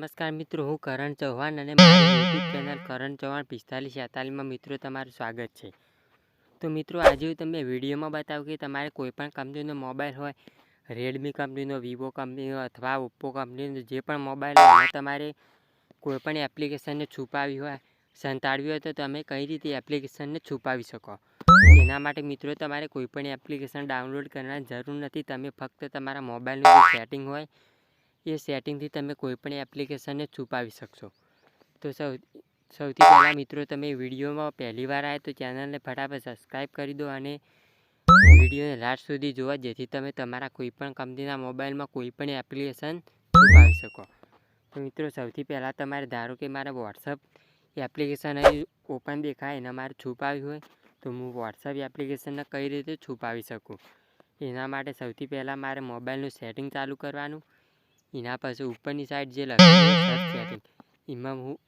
નમસ્કાર મિત્રો, હું કરણ ચૌહાણ અને મારી યુટ્યુબ ચેનલ કરણ ચૌહાણ પિસ્તાલીસ છેતાલીસમાં મિત્રો તમારું સ્વાગત છે. તો મિત્રો, આજે હું તમને વિડીયોમાં બતાવું કે તમારે કોઈપણ કંપનીનો મોબાઈલ હોય રેડમી કંપનીનો વિવો કંપનીનો અથવા ઓપ્પો કંપનીનો જે પણ મોબાઈલ હોય તમારે કોઈપણ એપ્લિકેશનને છુપાવી હોય, સંતાડવી હોય, તો તમે કઈ રીતે એપ્લિકેશનને છુપાવી શકો? એના માટે મિત્રો, તમારે કોઈપણ એપ્લિકેશન ડાઉનલોડ કરવાની જરૂર નથી. તમે ફક્ત તમારા મોબાઈલનું સેટિંગ હોય એ સેટિંગથી તમે કોઈપણ એપ્લિકેશનને છુપાવી શકશો. તો સૌ, સૌથી પહેલાં મિત્રો તમે વિડીયોમાં પહેલી વાર આવે તો ચેનલને ફટાફટ સબસ્ક્રાઈબ કરી દો અને વિડીયોને લાસ્ટ સુધી જોવા, જેથી તમે તમારા કોઈપણ કંપનીના મોબાઈલમાં કોઈપણ એપ્લિકેશન છુપાવી શકો. તો મિત્રો સૌથી પહેલાં તમારે, ધારો કે મારે વોટ્સઅપ એપ્લિકેશન હજી ઓપન દેખાય, એના મારે છુપાવી હોય, તો હું વોટ્સઅપ એપ્લિકેશનને કઈ રીતે છુપાવી શકું? એના માટે સૌથી પહેલાં મારે મોબાઈલનું સેટિંગ ચાલુ કરવાનું એના પછી ઉપરની સાઈડ જે લખેલું સર્ચ એમાં હું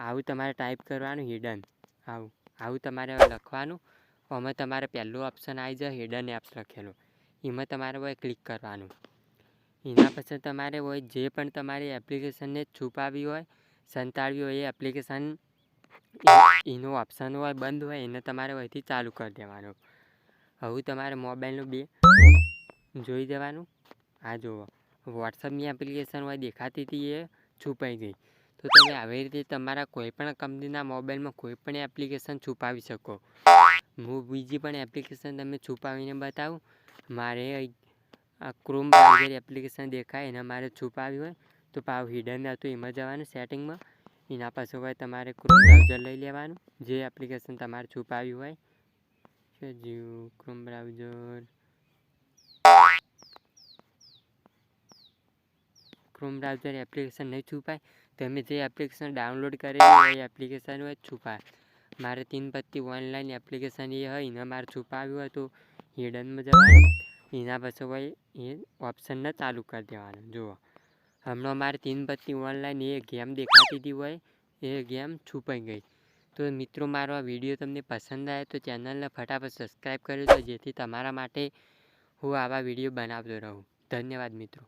આવું તમારે ટાઈપ કરવાનું હિડન આવું આવું તમારે લખવાનું. આમાં તમારે પહેલું ઓપ્શન આવી જાય હિડન એપ્સ લખેલું. એમાં તમારે હોય ક્લિક કરવાનું. એના પછી તમારે હોય જે પણ તમારી એપ્લિકેશનને છુપાવી હોય, સંતાડવી હોય એ એપ્લિકેશન એનું ઓપ્શન હોય, બંધ હોય, એને તમારે અહીંથી ચાલુ કરી દેવાનું. હવે તમારે મોબાઈલનું બે, જોઈ દેવાનું. આ જુઓ. વોટ્સઅપની એપ્લિકેશન હોય, દેખાતી હતી એ છુપાઈ ગઈ. તો તમે આવી રીતે તમારા કોઈપણ કંપનીના મોબાઈલમાં કોઈપણ એપ્લિકેશન છુપાવી શકો. હું બીજી પણ એપ્લિકેશન તમે છુપાવીને બતાવું. મારે આ ક્રોમ બ્રાઉઝર એપ્લિકેશન દેખાય, એના મારે છુપાવી હોય, તો પાવ હિડન હતું એમાં જવાનું સેટિંગમાં એના પાછું હોય તમારે ક્રોમ બ્રાઉઝર લઈ લેવાનું. જે એપ્લિકેશન તમારે છુપાવી હોય. જીવ Chrome browser Chrome browser application નહીં છુપાય તમે જે એપ્લિકેશન ડાઉનલોડ કરેલી એ એપ્લિકેશન હોય છુપાય. મારે તીન પત્તી ઓનલાઈન એપ્લિકેશન એ હોય એને મારે છુપાવ્યું હોય તો હિડનમાં જવાનું, એના પછી હોય એ ઓપ્શનને ચાલુ કરી દેવાનું, જુઓ. હમણાં મારે તીન પત્તી ઓનલાઈન એ ગેમ દેખાતી હતી હોય, એ ગેમ છુપાઈ ગઈ. તો મિત્રો, મારો આ વીડિયો તમને પસંદ આવે તો ચેનલને ફટાફટ સબસ્ક્રાઈબ કરી દો જેથી તમારા માટે હું આવા વીડિયો બનાવતો રહું. ધન્યવાદ મિત્રો.